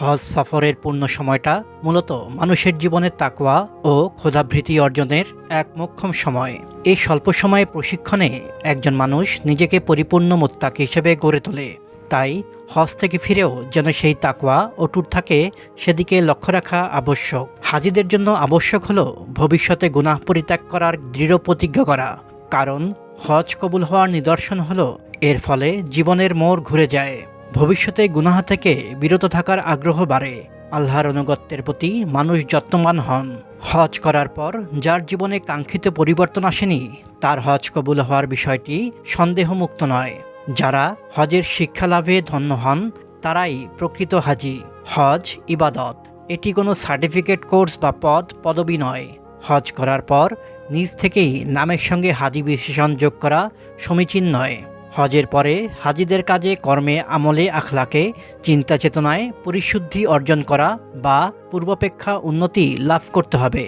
হজ সফরের পূর্ণ সময়টা মূলত মানুষের জীবনের তাকওয়া ও ক্ষোধাবৃত্তি অর্জনের এক মোক্ষম সময়। এই স্বল্প সময়ে প্রশিক্ষণে একজন মানুষ নিজেকে পরিপূর্ণ মোত্তাক হিসেবে গড়ে তোলে। তাই হজ থেকে ফিরেও যেন সেই তাকওয়া অটুট থাকে সেদিকে লক্ষ্য রাখা আবশ্যক। হাজিদের জন্য আবশ্যক হলো ভবিষ্যতে গুনাহ পরিত্যাগ করার দৃঢ় প্রতিজ্ঞা করা। কারণ হজ কবুল হওয়ার নিদর্শন হলো এর ফলে জীবনের মোড় ঘুরে যায়। ভবিষ্যতে গুনাহ থেকে বিরত থাকার আগ্রহ বাড়ে। আল্লাহর অনুগত্যের প্রতি মানুষ যত্নবান হন। হজ করার পর যার জীবনে কাঙ্ক্ষিত পরিবর্তন আসেনি, তার হজ কবুল হওয়ার বিষয়টি সন্দেহমুক্ত নয়। যারা হজের শিক্ষা লাভে ধন্য হন, তারাই প্রকৃত হাজি। হজ ইবাদত। এটি কোনো সার্টিফিকেট কোর্স বা পদ, পদবি নয়। হজ করার পর নিজ থেকেই নামের সঙ্গে হাজি বিশেষণ যোগ করা সমীচীন নয়। হজের পরে হাজিদের কাজে কর্মে আমলে আখলাকে, চিন্তা চেতনায় পরিশুদ্ধি অর্জন করা বা পূর্বাপেক্ষা উন্নতি লাভ করতে হবে।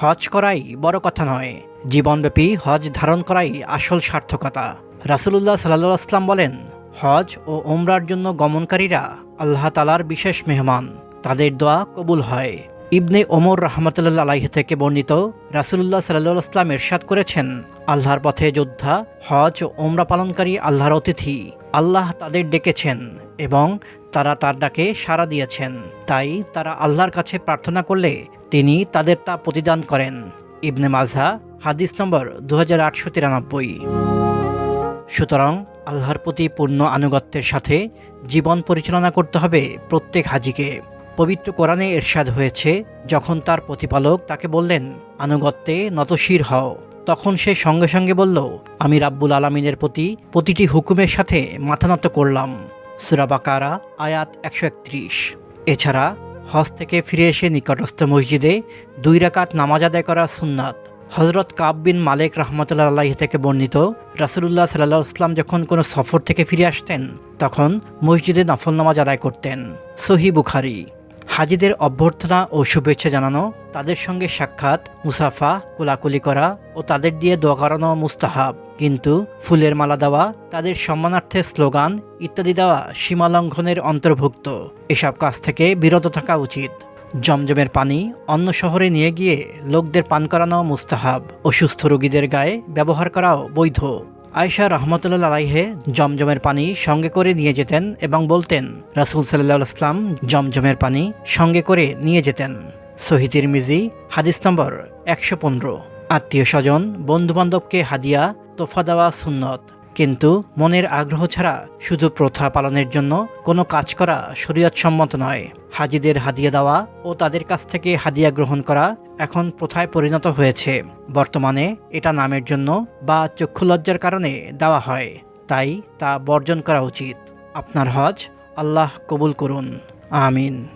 হজ করাই বড় কথা নয়, জীবনব্যাপী হজ ধারণ করাই আসল সার্থকতা। রাসুলুল্লাহ সাল্লাহ আসলাম বলেন, হজ ও ওমরার জন্য গমনকারীরা আল্লাহ তালার বিশেষ মেহমান, তাদের দোয়া কবুল হয়। ইবনে ওমর রহমতুল্লাহ আলাইহ থেকে বর্ণিত রাসুলুল্লাহ সাল্লাহ আসলাম এরশাদ করেছেন, আল্লাহর পথে যোদ্ধা, হজ ও ওমরা পালনকারী আল্লাহর অতিথি। আল্লাহ তাদের ডেকেছেন এবং তারা তার ডাকে সাড়া দিয়েছেন। তাই তারা আল্লাহর কাছে প্রার্থনা করলে তিনি তাদের তা প্রতিদান করেন। ইবনে মাজা হাদিস নম্বর দু হাজার আটশো তিরানব্বই। সুতরাং আল্লাহর প্রতি পূর্ণ আনুগত্যের সাথে জীবন পরিচালনা করতে হবে প্রত্যেক হাজিকে। পবিত্র কোরআনে এরশাদ হয়েছে, যখন তার প্রতিপালক তাকে বললেন, আনুগত্যে নতশির হও। তখন সে সঙ্গে সঙ্গে বলল, আমি রাব্বুল আলমিনের প্রতি প্রতিটি হুকুমের সাথে মাথা নত করলাম। সুরাবাকারা আয়াত একশো একত্রিশ। এছাড়া হজ থেকে ফিরে এসে নিকটস্থ মসজিদে দুই রাকাত নামাজ আদায় করা সুন্নাত। হজরত কাব বিন মালিক রহমতুল্লাহ আল্লাহ থেকে বর্ণিত, রাসুলুল্লাহ সাল্লাহ ইসলাম যখন কোনো সফর থেকে ফিরে আসতেন, তখন মসজিদে নফল নামাজ আদায় করতেন। সহি বুখারি। হাজিদের অভ্যর্থনা ও শুভেচ্ছা জানানো, তাদের সঙ্গে সাক্ষাৎ, মুসাফা, কোলাকুলি করা ও তাদের দিয়ে দোয়া করানো মুস্তাহাব। কিন্তু ফুলের মালা দেওয়া, তাদের সম্মানার্থে স্লোগান, ইত্যাদি দেওয়া সীমালঙ্ঘনের অন্তর্ভুক্ত। এসব কাজ থেকে বিরত থাকা উচিত। জমজমের পানি, অন্য শহরে নিয়ে গিয়ে লোকদের পান করানো মুস্তাহাব অসুস্থ রোগীদের গায়ে ব্যবহার করাও বৈধ। আয়সা রহমতুল্লাহ আলাইহে জমজমের পানি সঙ্গে করে নিয়ে যেতেন এবং বলতেন, রাসুল সাল্লাহ ইসলাম জমজমের পানি সঙ্গে করে নিয়ে যেতেন। শহীদের মিজি হাদিস নম্বর একশো পনেরো। আত্মীয় স্বজন, বন্ধুবান্ধবকে হাদিয়া, তোফা দেওয়া সুন্নত। কিন্তু মনের আগ্রহ ছাড়া শুধু প্রথা পালনের জন্য কোনো কাজ করা শরীয়তসম্মত নয়। হাজিদের হাদিয়া দেওয়া ও তাদের কাছ থেকে হাদিয়া গ্রহণ করা এখন প্রথায় পরিণত হয়েছে। বর্তমানে এটা নামের জন্য বা চক্ষুলজ্জার কারণে দেওয়া হয়। তাই তা বর্জন করা উচিত। আপনার হজ আল্লাহ কবুল করুন। আমিন।